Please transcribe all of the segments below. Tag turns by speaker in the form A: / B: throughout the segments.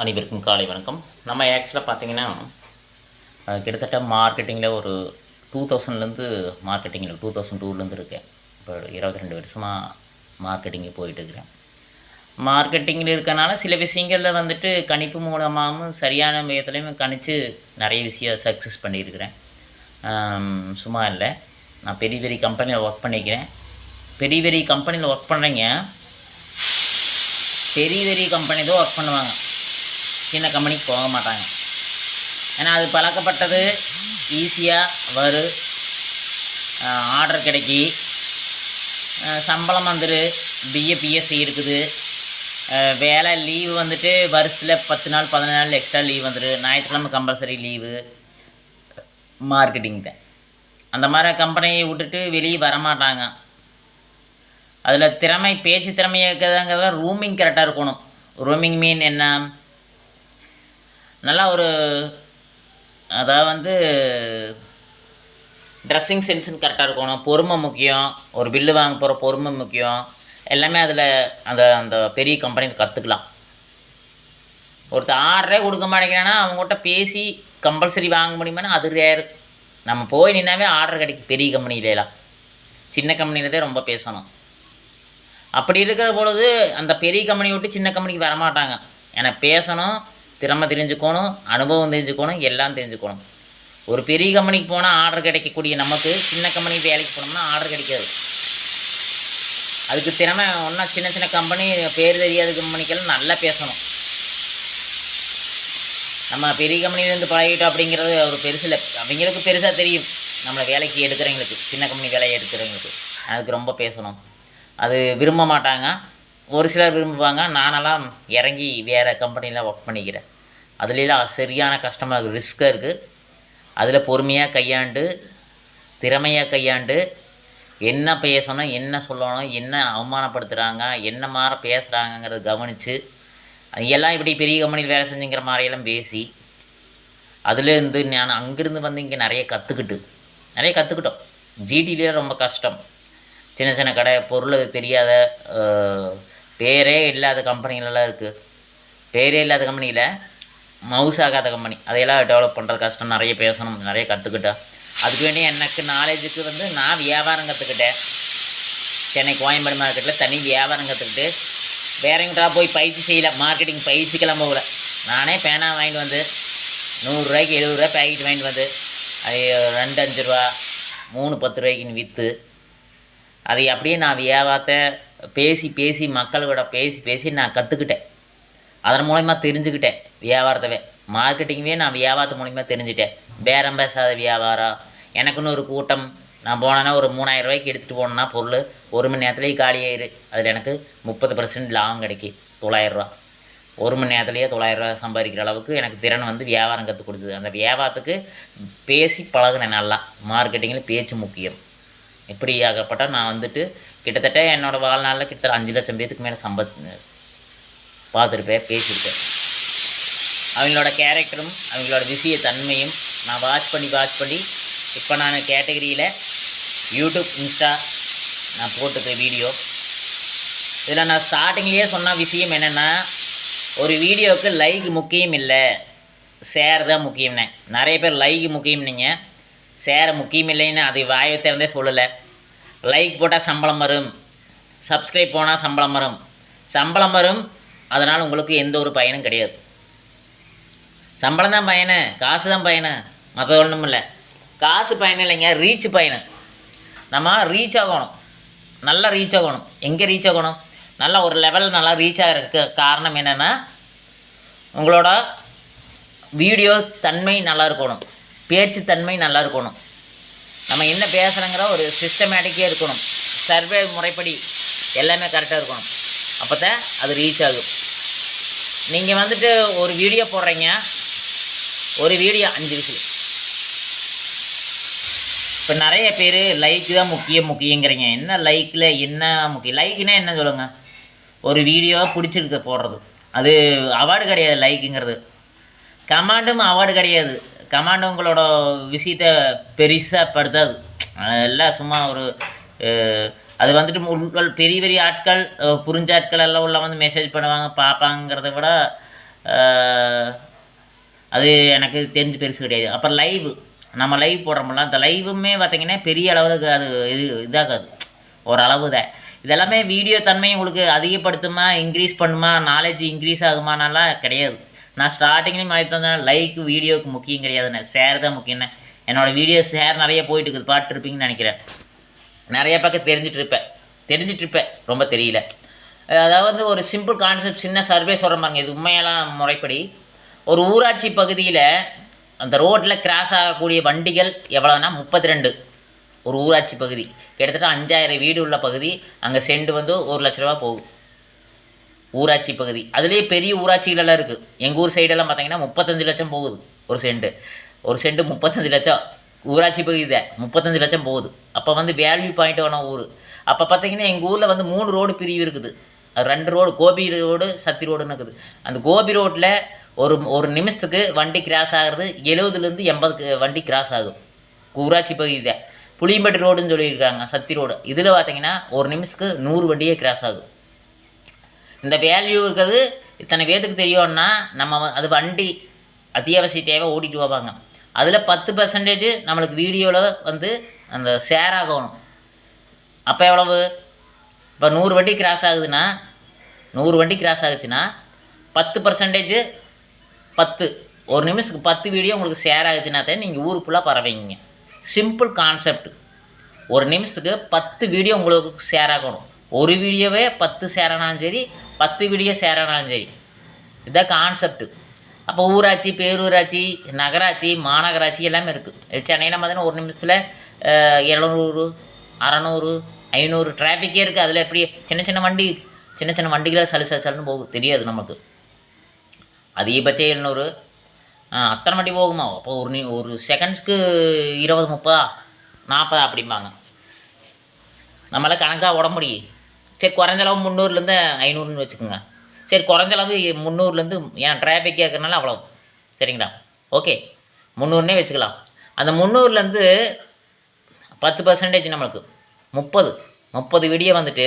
A: அனைவருக்கும் காலை வணக்கம். நம்ம ஆக்சுவலாக பார்த்தீங்கன்னா கிட்டத்தட்ட மார்க்கெட்டிங்கில் ஒரு டூ தௌசண்ட்லேருந்து மார்க்கெட்டிங்கில் டூ தௌசண்ட் டூலேருந்து இருக்கேன். இப்போ இருபத்தி ரெண்டு வருஷமாக மார்க்கெட்டிங்கில் போயிட்டுருக்கிறேன் மார்க்கெட்டிங்கில் இருக்கனால சில விஷயங்களில் வந்துட்டு கணிப்பு மூலமாகவும் சரியான விதத்துலையும் கணித்து நிறைய விஷயம் சக்ஸஸ் பண்ணியிருக்கிறேன். சும்மா இல்லை. நான் பெரிய பெரிய கம்பெனியில் ஒர்க் பண்ணிக்கிறேன். பெரிய பெரிய கம்பெனியில் ஒர்க் பண்ணுறீங்க பெரிய பெரிய கம்பெனி தான் ஒர்க் பண்ணுவாங்க. சின்ன கம்பெனிக்கு போக மாட்டாங்க. ஏன்னா அது பழக்கப்பட்டது ஈஸியாக வரும் ஆர்டர் கிடைக்கி சம்பளம் வந்துரு பிஏ பிஎஸ்சி இருக்குது. வேலை லீவு வந்துட்டு வருஷத்தில் பத்து நாள் பதினஞ்சு நாள் எக்ஸ்ட்ரா லீவ் வந்துடு ஞாயிற்றுக்கிழமை கம்பல்சரி லீவு மார்க்கெட்டிங் தான் அந்த மாதிரி கம்பெனியை விட்டுட்டு வெளியே வரமாட்டாங்க அதில் திறமை பேச்சு திறமையாக இருக்கிறதுங்கிறத ரூமிங் கரெக்டாக இருக்கணும். ரூமிங் மீன் என்ன? நல்லா ஒரு அதாவது வந்து ட்ரெஸ்ஸிங் சென்ஸுன்னு கரெக்டாக இருக்கணும். பொறுமை முக்கியம். ஒரு பில்லு வாங்க போகிற பொறுமை முக்கியம். எல்லாமே அதில் அந்த அந்த பெரிய கம்பெனியில் கற்றுக்கலாம் ஒருத்தர் ஆர்டரே கொடுக்க மாட்டேங்கிறான்னா அவங்ககிட்ட பேசி கம்பல்சரி வாங்க முடியுமானா அது ரேர் நம்ம போய் நின்னாவே ஆர்டர் கிடைக்கும் பெரிய கம்பெனியிலலாம் சின்ன கம்பெனியில்தே ரொம்ப பேசணும். அப்படி இருக்கிற பொழுது அந்த பெரிய கம்பெனி விட்டு சின்ன கம்பெனிக்கு வரமாட்டாங்க. ஏன்னா பேசணும் திறமை தெரிஞ்சுக்கணும் அனுபவம் தெரிஞ்சுக்கணும் எல்லாம் தெரிஞ்சுக்கணும். ஒரு பெரிய கம்பெனிக்கு போனால் ஆர்டர் கிடைக்கக்கூடிய நமக்கு சின்ன கம்பெனி வேலைக்கு போனோம்னா ஆர்டர் கிடைக்காது. அதுக்கு திறமை ஒன்றா சின்ன சின்ன கம்பெனி பேர் தெரியாத கம்பெனிக்கெல்லாம் நல்லா பேசணும். நம்ம பெரிய கம்பெனிலேருந்து பழகிட்டோம் அப்படிங்கிறது ஒரு பெருசு இல்லை. அவங்களுக்கு பெருசாக தெரியும். நம்மளை வேலைக்கு எடுக்கிறவங்களுக்கு சின்ன கம்பெனி வேலையை எடுக்கிறவங்களுக்கு. அதுக்கு ரொம்ப பேசணும். அது விரும்ப மாட்டாங்க. ஒரு சிலர் விரும்புவாங்க. நானெல்லாம் இறங்கி வேறு கம்பெனியில் ஒர்க் பண்ணிக்கிறேன். அதுலாம் சரியான கஷ்டமாக இருக்குது ரிஸ்க்காக இருக்குது அதில் பொறுமையாக கையாண்டு திறமையாக கையாண்டு என்ன பேசணும் என்ன சொல்லணும் என்ன அவமானப்படுத்துகிறாங்க என்ன மாதிரி பேசுகிறாங்கங்கிறத கவனித்து எல்லாம் இப்படி பெரிய கம்பெனியில் வேலை செஞ்சுங்கிற மாதிரியெல்லாம் பேசி அதுலேருந்து நான் அங்கேருந்து வந்து இங்கே நிறைய கற்றுக்கிட்டு நிறைய கற்றுக்கிட்டோம் ஜிடிலே ரொம்ப கஷ்டம். சின்ன சின்ன கடை பொருள் தெரியாத பேரே இல்லாத கம்பெனிகளெல்லாம் இருக்குது பேரே இல்லாத கம்பெனியில் மவுஸ் ஆகாத கம்பெனி அதையெல்லாம் டெவலப் பண்ணுறது கஷ்டம். நிறைய பேசணும். நிறைய கற்றுக்கிட்டேன் அதுக்கு வேண்டிய எனக்கு நாலேஜுக்கு வந்து நான் வியாபாரம் கற்றுக்கிட்டேன் சென்னை கோயம்பேடு மார்க்கெட்டில் தனி வியாபாரம் கற்றுக்கிட்டு வேற எங்கிட்டா போய் பயிற்சி செய்யல. மார்க்கெட்டிங் பயிற்சிக்கெல்லாம் போகல. நானே பேனா வாங்கிட்டு வந்து நூறுரூவாய்க்கு எழுபது ரூபாய் பேக்கெட் வாங்கிட்டு வந்து அது ரெண்டு அஞ்சு ரூபா மூணு பத்து ரூபாய்க்குன்னு விற்று அதை அப்படியே நான் வியாபாரத்தை பேசி பேசி மக்களோட பேசி பேசி நான் கற்றுக்கிட்டேன் அதன் மூலயமா தெரிஞ்சுக்கிட்டேன் வியாபாரத்தவே. மார்க்கெட்டிங்கவே நான் வியாபாரத்து மூலிமா தெரிஞ்சுட்டேன். பேரம் பேசாத வியாபாரம். எனக்குன்னு ஒரு கூட்டம். நான் போனேன்னா ஒரு மூணாயிரம் ரூபாய்க்கு எடுத்துகிட்டு போனேன்னா பொருள் ஒரு மணி நேரத்துலேயே காலியாயிரு அதில் எனக்கு முப்பது பர்சன்ட் லாபம் கிடைக்கி. தொள்ளாயிரரூவா ஒரு மணி நேரத்துலேயே தொள்ளாயிரரூவா சம்பாதிக்கிற அளவுக்கு எனக்கு திறன் வந்து வியாபாரம் கற்றுக் கொடுத்தது அந்த வியாபாரத்துக்கு பேசி பழகினேன் நல்லா. மார்க்கெட்டிங்கில் பேச்சு முக்கியம். இப்படி ஆகப்பட்டால் நான் வந்துட்டு கிட்டத்தட்ட என்னோடய வாழ்நாளில் கிட்டத்தட்ட அஞ்சு லட்சம் பேத்துக்கு மேலே சம்பத் பார்த்துருப்பேன் பேசியிருப்பேன். அவங்களோட கேரக்டரும் அவங்களோட விஷய தன்மையும் நான் வாட்ச் பண்ணி வாட்ச் பண்ணி இப்போ நான் கேட்டகரியில் யூடியூப் இன்ஸ்டா நான் போட்டிருக்க வீடியோ இதில் நான் ஸ்டார்டிங்லேயே சொன்ன விஷயம் என்னென்னா ஒரு வீடியோவுக்கு லைக் முக்கியம் இல்லை. ஷேர் தான் முக்கியம்னே நிறைய பேர் லைக் முக்கியம்னீங்க. சேர முக்கியம் இல்லைன்னு அது வாயை திறந்தே சொல்லலை. லைக் போட்டால் சம்பளம் வரும். சப்ஸ்கிரைப் போனால் சம்பளம் வரும். சம்பளம் வரும் அதனால் உங்களுக்கு எந்த ஒரு பயனும் கிடையாது. சம்பளம் தான் பயனு காசு தான் பயனு மற்ற ஒன்றும் இல்லை. காசு பயன் இல்லைங்க ரீச் பயனு. நம்ம ரீச் ஆகணும். நல்லா ரீச் ஆகணும். எங்கே ரீச் ஆகணும்? நல்லா ஒரு லெவல் நல்லா ரீச் ஆகிறதுக்கு காரணம் என்னென்னா உங்களோட வீடியோ தன்மை நல்லா இருக்கணும். பேச்சு தன்மை நல்லா இருக்கணும். நம்ம என்ன பேசுகிறோங்கிற ஒரு சிஸ்டமேட்டிக்காக இருக்கணும். சர்வே முறைப்படி எல்லாமே கரெக்டாக இருக்கணும். அப்போ தான் அது ரீச் ஆகும். நீங்கள் வந்துட்டு ஒரு வீடியோ போடுறீங்க. ஒரு வீடியோ அஞ்சு விசில். இப்போ நிறைய பேர் லைக் தான் முக்கியம் முக்கியங்கிறீங்க. என்ன லைக்கில் என்ன முக்கியம் லைக்குன்னா என்ன சொல்லுங்கள் ஒரு வீடியோவாக பிடிச்சிருக்க போடுறது. அது அவார்டு கிடையாது லைக்குங்கிறது கமாண்டும் அவார்டு கிடையாது. கமாண்டு உங்களோட விஷயத்தை பெருசாக படுத்தாது. எல்லாம் சும்மா ஒரு அது வந்துட்டு உங்கள் பெரிய பெரிய ஆட்கள் புரிஞ்ச ஆட்கள் எல்லாம் உள்ள வந்து மெசேஜ் பண்ணுவாங்க பார்ப்பாங்கிறத விட அது எனக்கு தெரிஞ்சு பெருசு கிடையாது. அப்புறம் லைவ் நம்ம லைவ் போடுறோம்ல அந்த லைவுமே பார்த்தீங்கன்னா பெரிய அளவுக்கு அது இது இதாகாது. ஓரளவு தான் இதெல்லாமே வீடியோ தன்மையை உங்களுக்கு அதிகப்படுத்துமா இன்க்ரீஸ் பண்ணுமா நாலேஜ் இன்க்ரீஸ் ஆகுமானாலாம் கிடையாது. நான் ஸ்டார்டிங்லேயும் மாதிரி தந்தேன் லைக்கு வீடியோவுக்கு முக்கியம் கிடையாதுண்ணே ஷேர் தான் முக்கியண்ணே என்னோடய வீடியோ ஷேர் நிறைய போயிட்டு இருக்குது பார்த்துருப்பீங்கன்னு நினைக்கிறேன். நிறைய பக்கம் தெரிஞ்சிட்ருப்பேன் இருப்பேன் ரொம்ப தெரியல. அதாவது ஒரு சிம்பிள் கான்செப்ட் சின்ன சர்வே சொல்கிற பாருங்க. இது உண்மையெல்லாம் முறைப்படி. ஒரு ஊராட்சி பகுதியில் அந்த ரோட்டில் கிராஸ் ஆகக்கூடிய வண்டிகள் எவ்வளோன்னா முப்பத்தி ரெண்டு ஒரு ஊராட்சி பகுதி. கிட்டத்தட்ட அஞ்சாயிரம் வீடு உள்ள பகுதி. அங்கே செண்டு வந்து ஒரு லட்ச ரூபா போகும். ஊராட்சி பகுதி. அதுலேயே பெரிய ஊராட்சிகளெல்லாம் இருக்குது எங்கள் ஊர் சைடெல்லாம் பார்த்தீங்கன்னா முப்பத்தஞ்சு லட்சம் போகுது. ஒரு செண்டு ஒரு செண்டு முப்பத்தஞ்சு லட்சம். ஊராட்சி பகுதி தான் முப்பத்தஞ்சு லட்சம் போகுது. அப்போ வந்து வேல்யூ பாயிண்ட்டு ஆன ஊர். அப்போ பார்த்தீங்கன்னா எங்கள் ஊரில் வந்து மூணு ரோடு பிரிவு இருக்குது. அது ரெண்டு ரோடு கோபி ரோடு சத்தி ரோடுன்னு இருக்குது. அந்த கோபி ரோட்டில் ஒரு ஒரு நிமிஷத்துக்கு வண்டி கிராஸ் ஆகிறது எழுபதுலேருந்து எண்பதுக்கு வண்டி கிராஸ் ஆகும். ஊராட்சி பகுதி தான் புளியம்பட்டி ரோடுன்னு சொல்லியிருக்காங்க சத்தி ரோடு இதில் பார்த்தீங்கன்னா ஒரு நிமிஷத்துக்கு நூறு வண்டியே கிராஸ் ஆகும். இந்த வேல்யூ இருக்கிறது இத்தனை பேத்துக்கு தெரியும்னா நம்ம அது வண்டி அத்தியாவசிய தேவை ஓடிட்டு போவாங்க. அதில் பத்து பர்சன்டேஜ் நம்மளுக்கு வீடியோவில் வந்து அந்த ஷேர் ஆகணும் அப்போ எவ்வளவு? இப்போ நூறு வண்டி கிராஸ் ஆகுதுன்னா நூறு வண்டி கிராஸ் ஆகுச்சுன்னா பத்து பர்சன்டேஜ் பத்து. ஒரு நிமிஷத்துக்கு பத்து வீடியோ உங்களுக்கு ஷேர் ஆகுச்சுன்னா தான் நீங்கள் ஊர் ஃபுல்லாக பரவீங்க சிம்பிள் கான்செப்ட் ஒரு நிமிஷத்துக்கு பத்து வீடியோ உங்களுக்கு ஷேர் ஆகணும் ஒரு வீடியோவே பத்து ஷேர் ஆனாலும் சரி பத்து வீடியோ ஷேர் ஆனாலும் சரி. இதுதான் கான்செப்ட்டு அப்போ ஊராட்சி பேரூராட்சி நகராட்சி மாநகராட்சி எல்லாமே இருக்குது சென்னையில் பார்த்தீங்கன்னா ஒரு நிமிஷத்தில் எழுநூறு அறநூறு ஐநூறு டிராஃபிக்கே இருக்குது அதில் எப்படி சின்ன சின்ன வண்டி சின்ன சின்ன வண்டிகளை சலு சலுன்னு போகும் தெரியாது நமக்கு. அதிகபட்சம் எழுநூறு. அத்தனை வண்டி போகுமா? அப்போ ஒரு நி ஒரு செகண்ட்ஸ்க்கு இருபது முப்பதா நாற்பதா அப்படிம்பாங்க. நம்மளால் கணக்காக உடம்புடி முடியும் சரி குறைஞ்சளவு முந்நூறுலேருந்து ஐநூறுன்னு வச்சுக்கோங்க. சரி குறைஞ்ச அளவு முந்நூறுலேருந்து ஏன் டிராஃபிக் கேட்குறனால அவ்வளோ சரிங்களா? ஓகே முந்நூறுனே வச்சுக்கலாம். அந்த முந்நூறுலேருந்து பத்து பர்சன்டேஜ் நம்மளுக்கு. முப்பது. முப்பது வீடியோ வந்துட்டு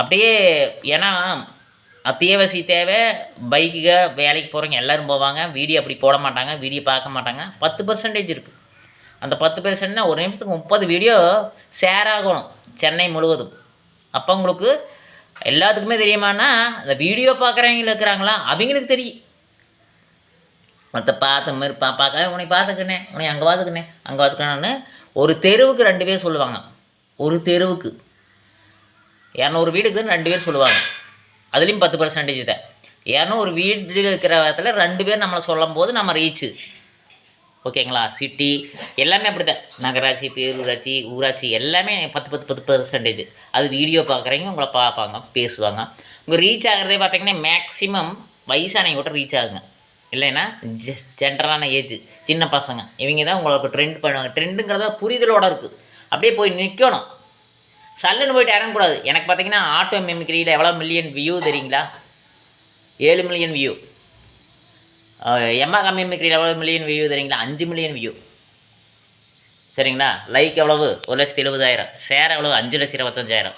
A: அப்படியே ஏன்னா அத்தியாவசிய தேவை பைக்குக வேலைக்கு போகிறவங்க எல்லோரும் போவாங்க. வீடியோ அப்படி போட மாட்டாங்க வீடியோ பார்க்க மாட்டாங்க. பத்து பர்சன்டேஜ் இருக்குது அந்த பத்து பர்சன்ட்னா ஒரு நிமிஷத்துக்கு முப்பது வீடியோ ஷேர் ஆகணும் சென்னை முழுவதும். அப்போ உங்களுக்கு எல்லாத்துக்குமே தெரியுமானா அந்த வீடியோ பார்க்குறவங்க இருக்கிறாங்களா? அவங்களுக்கு தெரியும் மற்ற பார்த்த மாதிரி பா பார்க்க உன்னை பார்த்துக்கினே உன்னை அங்கே பார்த்துக்கினே அங்கே பார்த்துக்கணும்னு ஒரு தெருவுக்கு ரெண்டு பேர் சொல்லுவாங்க. ஒரு தெருவுக்கு. இரநூறு வீடுக்கு ரெண்டு பேர் சொல்லுவாங்க. அதுலேயும் பத்து பர்சன்டேஜ் தான். இரநூறு வீடு இருக்கிற இடத்துல ரெண்டு பேர் நம்மளை சொல்லும் போது நம்ம ரீச்சு ஓகேங்களா? சிட்டி எல்லாமே அப்படி தான் நகராட்சி பேரூராட்சி ஊராட்சி எல்லாமே பத்து பத்து பத்து பர்சன்டேஜ் அது வீடியோ பார்க்குறவங்க உங்களை பார்ப்பாங்க பேசுவாங்க. உங்கள் ரீச் ஆகிறதே பார்த்தீங்கன்னா மேக்ஸிமம் வயசானவங்க கூட ரீச் ஆகுங்க. இல்லைன்னா ஜென்ரலான ஏஜ் சின்ன பசங்க. இவங்க தான் உங்களுக்கு ட்ரெண்ட் பண்ணுவாங்க. ட்ரெண்டுங்கிறத புரிதலோட இருக்குது அப்படியே போய் நிற்கணும் சல்லுன்னு போயிட்டு இறங்கக்கூடாது. எனக்கு பார்த்தீங்கன்னா ஆட்டோ மெமிக்ரியில் எவ்வளோ மில்லியன் வியூ தெரியுங்களா? ஏழு மில்லியன் வியூ எம்மா கம்மி மிக்ரியில் எவ்வளோ மில்லியன் வியூ தெரியுங்களா அஞ்சு மில்லியன் வியூ சரிங்களா? லைக் எவ்வளவு? ஒரு லட்சத்தி எழுபதாயிரம். ஷேர் எவ்வளவு? அஞ்சு லட்சத்தி இருபத்தஞ்சாயிரம்.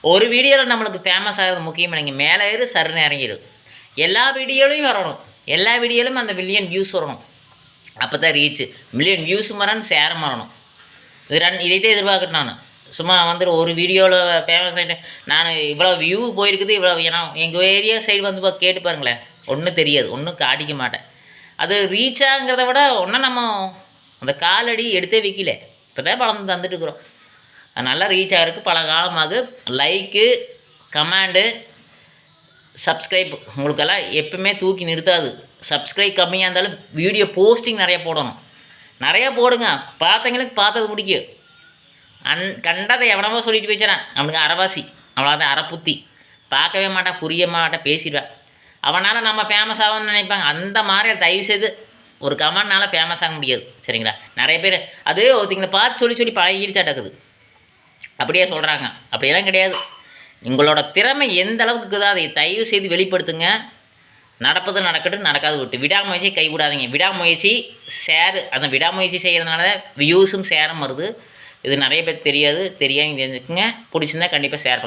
A: ஒரு வீடியோவில் நம்மளுக்கு ஃபேமஸ் ஆகிறது முக்கியம் நீங்கள் மேலே ஏறு சருன்னு இறங்கிடு. எல்லா வீடியோலையும் வரணும். எல்லா வீடியோலையும் அந்த மில்லியன் வியூஸ் வரணும். அப்போ தான் ரீச்சு மில்லியன் வியூஸ் மரணும் ஷேரும் வரணும் இது ரன் இதைத்தான் எதிர்பார்க்குறேன் நான். சும்மா வந்துட்டு ஒரு வீடியோவில் ஃபேமஸ் ஆகிட்டேன் நான் இவ்வளோ வியூ போயிருக்குது இவ்வளோ ஏன்னா எங்கள் ஏரியா சைடு வந்து பா- கேட்டு பாருங்களேன். ஒன்றும் தெரியாது ஒன்றும் காட்டிக்க மாட்டேன். அது ரீச் ஆகுங்கிறத விட ஒன்றும் நம்ம அந்த காலடி எடுத்தே வைக்கல. இப்போ தான் பழம் தந்துட்டு இருக்கிறோம். நல்லா ரீச் ஆகிறதுக்கு பல காலமாக லைக்கு கமெண்டு சப்ஸ்கிரைப் உங்களுக்கெல்லாம் எப்பவுமே தூக்கி நிறுத்தாது. சப்ஸ்கிரைப் கம்மியாக இருந்தாலும் வீடியோ போஸ்டிங் நிறையா போடணும். நிறையா போடுங்க. பார்த்தவங்களுக்கு பார்த்தது பிடிக்கும். அன் கண்டதை எவனவோ சொல்லிட்டு போயிச்சான் அவனுக்கு அறவாசி. அவ்வளோதான் அறப்புத்தி. பார்க்கவே மாட்டான் புரிய மாட்டேன் பேசிடுவேன். அவனால் நம்ம ஃபேமஸ் ஆகணும்னு நினைப்பாங்க. அந்த மாதிரி தயவு செய்து ஒரு கமெண்ட்னால ஃபேமஸ் ஆக முடியாது. சரிங்களா? நிறைய பேர் அது ஒருத்தங்களை பார்த்து சொல்லி சொல்லி பழகிடுச்சாட்டக்குது அப்படியே சொல்கிறாங்க அப்படியெல்லாம் கிடையாது. உங்களோட திறமை எந்த அளவுக்கு இருக்குதோ அதை தயவு செய்து வெளிப்படுத்துங்க. நடப்பது நடக்கட்டும் நடக்காது விட்டு. விடாமுயற்சி கைவிடாதீங்க. விடாமுயற்சி ஷேர் அந்த விடாமுயற்சி செய்கிறதுனால வியூஸும் ஷேரும் வருது. இது நிறைய பேர் தெரியாது. தெரியாமல் தெரிஞ்சுக்குங்க. பிடிச்சிருந்தா கண்டிப்பாக ஷேர் பண்ணுங்கள்